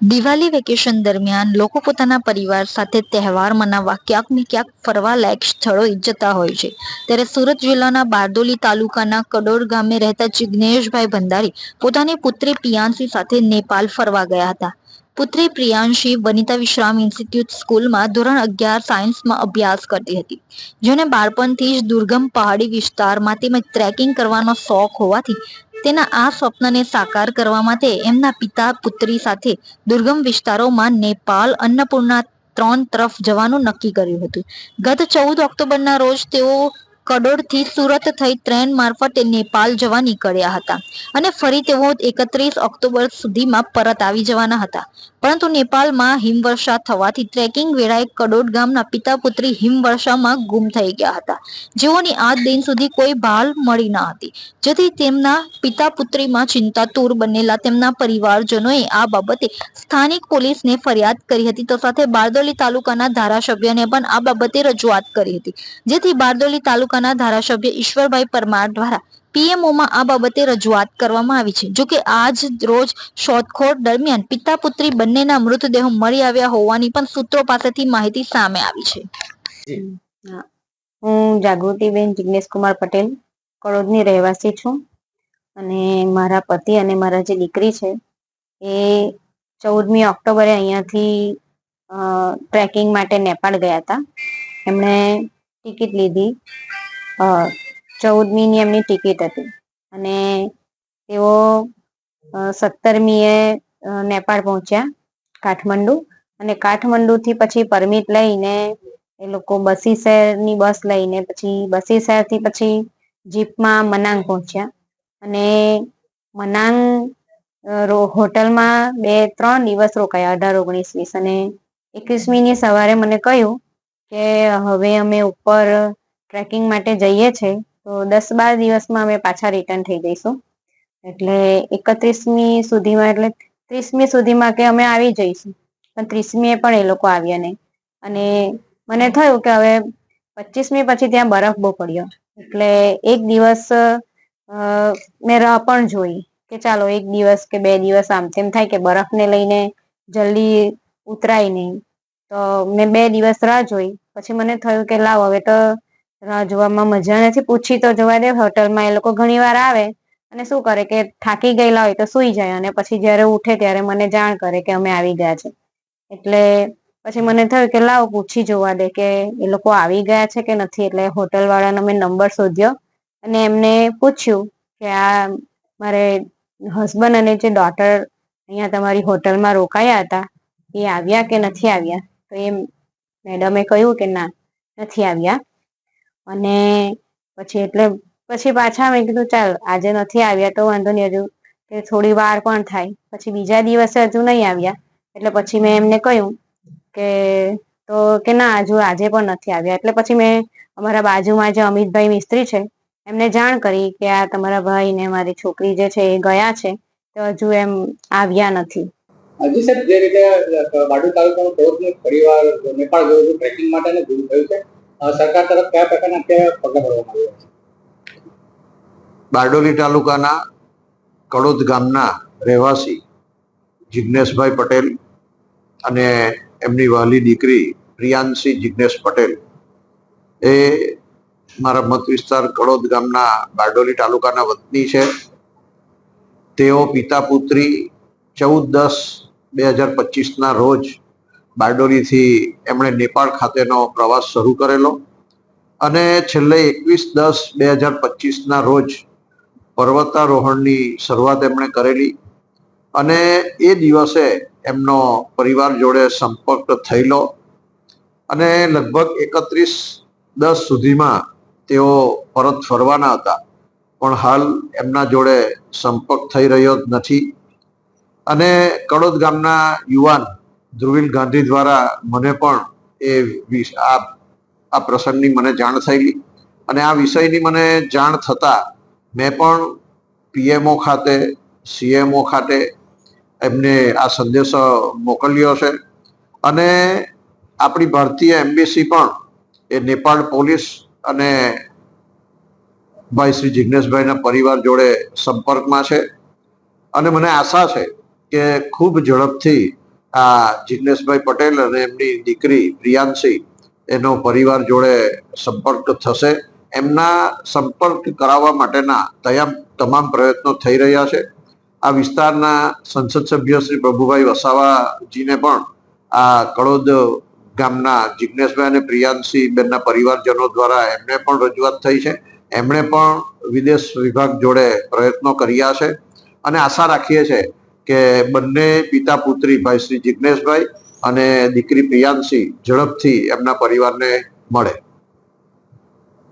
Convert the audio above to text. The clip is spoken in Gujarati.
દિવાળી વેકેશન દરમિયાન લોકો પોતાના પરિવાર સાથે તહેવાર મનાવવા ક્યાંક ને ક્યાંક ફરવા લાયક સ્થળોએ જતા હોય છે. ત્યારે સુરત જિલ્લાના બારડોલી તાલુકાના કડોર ગામે રહેતા જિગ્નેશભાઈ ભંડારી પોતાની પુત્રી પિયાંશી સાથે નેપાલ ફરવા ગયા હતા. પુત્રી પ્રિયાંશી વનિતા વિશ્રામ ઇન્સ્ટિટ્યૂટ સ્કૂલમાં ધોરણ અગિયાર સાયન્સમાં અભ્યાસ કરતી હતી. જેને બાળપણથી જ દુર્ગમ પહાડી વિસ્તારમાં તેમજ ટ્રેકિંગ કરવાનો શોખ હોવાથી તેના આ સ્વપ્નને સાકાર કરવા માટે એમના પિતા, પુત્રી સાથે દુર્ગમ વિસ્તારોમાં નેપાલ અન્નપૂર્ણા ત્રણ તરફ જવાનું નક્કી કર્યું હતું. ગત ચૌદ ઓક્ટોબરના રોજ તેઓ કડોડથી સુરત થઈ ટ્રેન મારફતે નેપાલ જવા નીકળ્યા હતા અને ફરી તેઓ એકત્રીસ ઓક્ટોબર સુધીમાં પરત આવી જવાના હતા. પરંતુ નેપાળમાં હિમવર્ષા થવાથી ટ્રેકિંગ વેળાએ કડોડ ગામના પિતા પુત્રી હિમવર્ષામાં ગુમ થઈ ગયા હતા. જેઓની આજ દિન સુધી કોઈ ભાલ મળી ન હતી. જેથી તેમના પિતા પુત્રીમાં ચિંતાતુર બનેલા તેમના પરિવારજનોએ આ બાબતે સ્થાનિક પોલીસને ફરિયાદ કરી હતી. તો સાથે બારડોલી તાલુકાના ધારાસભ્યને પણ આ બાબતે રજૂઆત કરી હતી. જેથી બારડોલી તાલુકાના ધારાસભ્ય ઈશ્વરભાઈ પરમાર દ્વારા પીએમઓમાં આ બાબતે રજૂઆત કરવામાં આવી છે. જોકે આજ રોજ શોધખોળ દરમિયાન પિતા પુત્રી બંનેના મૃતદેહો મળી આવ્યા હોવાની પણ સૂત્રો પાસેથી માહિતી સામે આવી છે. હું. જાગૃતિબેન જિગ્નેશ કુમાર પટેલ કડોદની રહેવાસી છું અને મારા પતિ અને મારા જે દીકરી છે એ ચૌદમી ઓક્ટોબરે અહીંયાથી ટ્રેકિંગ માટે નેપાળ ગયા હતા. એમણે ટિકિટ લીધી ચૌદમીની એમની ટિકિટ હતી. અને તેઓ સત્તરમીએ નેપાળ પહોંચ્યા, કાઠમંડુ. અને કાઠમંડુથી પછી પરમિટ લઈને એ લોકો બસી શહેરની બસ લઈને પછી બસી શહેરથી પછી જીપમાં મનાંગ પહોંચ્યા. અને મનાંગ હોટલમાં બે, ત્રણ દિવસ રોકાયા, અઢાર, ઓગણીસ, વીસ. અને એકવીસમીની સવારે મને કહ્યું કે હવે અમે ઉપર ટ્રેકિંગ માટે જઈએ છે. તો દસ બાર દિવસમાં અમે પાછા રિટર્ન થઈ જઈશું. એટલે એકત્રીસમી સુધીમાં, એટલે ત્રીસમી સુધીમાં કે અમે આવી જઈશું. પણ ત્રીસમીએ પણ એ લોકો આવ્યા નહીં. અને મને થયું કે હવે પચીસમી પછી ત્યાં બરફ બહુ પડ્યો. એટલે એક દિવસ મેં રાહ પણ જોઈ કે ચાલો એક દિવસ કે બે દિવસ આમ તેમ થાય કે બરફને લઈને જલ્દી ઉતરાય નહીં. તો મેં બે દિવસ રાહ જોઈ. પછી મને થયું કે લાવ, હવે તો રાહ જોવામાં મજા નથી, પૂછી તો જોવા દે, હોટલમાં એ લોકો ઘણી વાર આવે અને શું કરે કે થાકી ગયેલા હોય તો સુઈ જાય અને પછી જ્યારે ઉઠે ત્યારે મને જાણ કરે કે અમે આવી ગયા છે. એટલે પછી મને થયું કે લાવ પૂછી જોવા દે કે એ લોકો આવી ગયા છે કે નથી, એટલે હોટલ વાળાનો મેં નંબર શોધ્યો અને એમને પૂછ્યું કે આ મારે હસબન્ડ અને જે ડોટર અહીંયા તમારી હોટલમાં રોકાયા હતા, એ આવ્યા કે નથી આવ્યા? તો એ મેડમે કહ્યું કે ના, નથી આવ્યા. અને પછી એટલે, પછી પાછા મેં કીધું, ચાલ, આજે નથી આવ્યા, તો વાંધો નહીં, હજુ કે થોડી વાર પણ થાય. પછી બીજા દિવસે હજુ નહીં આવ્યા, એટલે પછી મેં એમને કહ્યું કે, તો કે ના, હજુ આજે પણ નથી આવ્યા. એટલે પછી મેં અમારા બાજુમાં જે અમિતભાઈ મિસ્ત્રી છે, એમને જાણ કરી કે આ તમારા ભાઈ ને મારી છોકરી જે છે એ ગયા છે, તો હજુ એમ આવ્યા નથી. હજી સાહેબ, જે રીતે બારડોલી તાલુકાનો પરિવાર નેપાળ ગયો ટ્રેકિંગ માટે ગુમ થયું છે? સરકાર તરફ કયા પ્રકારના કયા પગલાં ભરવામાં આવ્યા છે? બારડોલી તાલુકાના કડોદ ગામના રહેવાસી જિજ્ઞેશભાઈ પટેલ અને એમની વહાલી દીકરી પ્રિયાંશી જિજ્ઞેશ પટેલ એ મારા મત વિસ્તાર કડોદ ગામના બારડોલી તાલુકાના વતની છે. તેઓ પિતા પુત્રી ચૌદ દસ બે હજાર પચીસના રોજ બારડોલીથી એમણે નેપાળ ખાતેનો પ્રવાસ શરૂ કરેલો અને છેલ્લે એકવીસ દસ બે હજાર પચીસના રોજ પર્વતારોહણની શરૂઆત એમણે કરેલી અને એ દિવસે એમનો પરિવાર જોડે સંપર્ક થયેલો અને લગભગ એકત્રીસ દસ સુધીમાં તેઓ પરત ફરવાના હતા. પણ હાલ એમના જોડે સંપર્ક થઈ રહ્યો જ નથી અને કડોદ ગામના યુવાન ધ્રુવીલ ગાંધી દ્વારા મને પણ એ આ આ પ્રસંગની મને જાણ થયેલી. અને આ વિષયની મને જાણ થતાં મેં પણ પીએમઓ ખાતે સીએમઓ ખાતે એમને આ સંદેશો મોકલ્યો છે. અને આપણી ભારતીય એમ્બેસી પણ એ નેપાળ પોલીસ અને ભાઈ શ્રી જિજ્ઞેશભાઈના પરિવાર જોડે સંપર્કમાં છે. અને મને આશા છે કે ખૂબ ઝડપથી આ જિગ્નેશભાઈ પટેલ અને એમની દીકરી પ્રિયાંશી એનો પરિવાર જોડે સંપર્ક થશે. એમના સંપર્ક કરાવવા માટેના તયામ, તમામ પ્રયત્નો થઈ રહ્યા છે. આ વિસ્તારના સંસદ સભ્ય શ્રી પ્રભુભાઈ વસાવાજીને પણ આ કળોદ ગામના જિગ્નેશભાઈ અને પ્રિયાંશી બેનના પરિવારજનો દ્વારા એમને પણ રજૂઆત થઈ છે. એમણે પણ વિદેશ વિભાગ જોડે પ્રયત્નો કર્યા છે અને આશા રાખીએ છીએ કે બંને પિતા પુત્રી ભાઈ શ્રી જિજ્ઞેશભાઈ અને દીકરી પ્રિયાંશી ઝડપથી એમના પરિવારને મળે.